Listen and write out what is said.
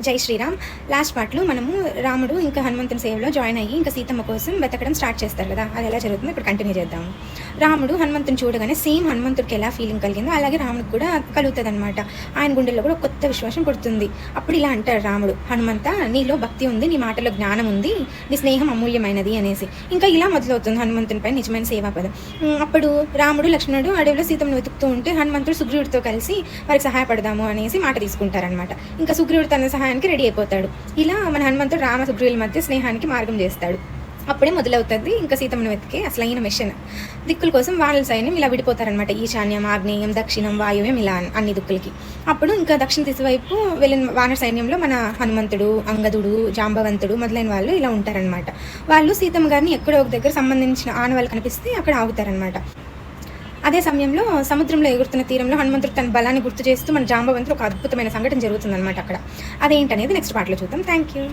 జై శ్రీరామ్. లాస్ట్ పార్ట్లో మనము రాముడు ఇంకా హనుమంతుని సేవలో జాయిన్ అయ్యి ఇంకా సీతమ్మ కోసం వెతకడం స్టార్ట్ చేస్తారు కదా. అది ఎలా జరుగుతుందో ఇప్పుడు కంటిన్యూ చేద్దాము. రాముడు హనుమంతుని చూడగానే సేమ్ హనుమంతుడికి ఎలా ఫీలింగ్ కలిగిందో అలాగే రాముడికి కూడా కలుగుతుంది అనమాట ఆయన గుండెల్లో కూడా కొత్త విశ్వాసం పుడుతుంది. అప్పుడు ఇలా అంటాడు రాముడు హనుమంత నీలో భక్తి ఉంది నీ మాటలో జ్ఞానం ఉంది నీ స్నేహం అమూల్యమైనది అనేసి. ఇంకా ఇలా మొదలవుతుంది హనుమంతునిపై నిజమైన సేవా పదం అప్పుడు రాముడు లక్ష్మణుడు అడవిలో సీతను వెతుకుతూ ఉంటే హనుమంతుడు సుగ్రీవుడితో కలిసి వారికి సహాయపడదాము అనేసి మాట తీసుకుంటారనమాట ఇంకా సుగ్రీవుడు తన సహాయానికి రెడీ అయిపోతాడు. ఇలా మన హనుమంతుడు రామ సుగ్రీవుల మధ్య స్నేహానికి మార్గం చేస్తాడు. అప్పుడే మొదలవుతుంది. ఇంకా సీతమ్మను వెతికే అసలైన మిషన్. దిక్కుల కోసం వాళ్ళ సైన్యం ఇలా విడిపోతారనమాట ఈశాన్యం ఆగ్నేయం దక్షిణం వాయువ్యం ఇలా అన్ని దిక్కులకి. అప్పుడు ఇంకా దక్షిణ దిశ వైపు వెళ్ళిన వానర సైన్యంలో మన హనుమంతుడు అంగదుడు జాంబవంతుడు మొదలైన వాళ్ళు ఇలా ఉంటారనమాట వాళ్ళు సీతమ్మ గారిని ఎక్కడో ఒక దగ్గర సంబంధించిన ఆనవాళ్ళు కనిపిస్తే అక్కడ ఆగుతారనమాట అదే సమయంలో సముద్రంలో ఎగురుతున్న తీరంలో హనుమంతుడు తన బలాన్ని గుర్తు చేస్తూ మన జాంబవంతుడు ఒక అద్భుతమైన సంఘటన జరుగుతుందన్నమాట అక్కడ. అదేంటనేది నెక్స్ట్ పార్ట్లో చూద్దాం. Thank you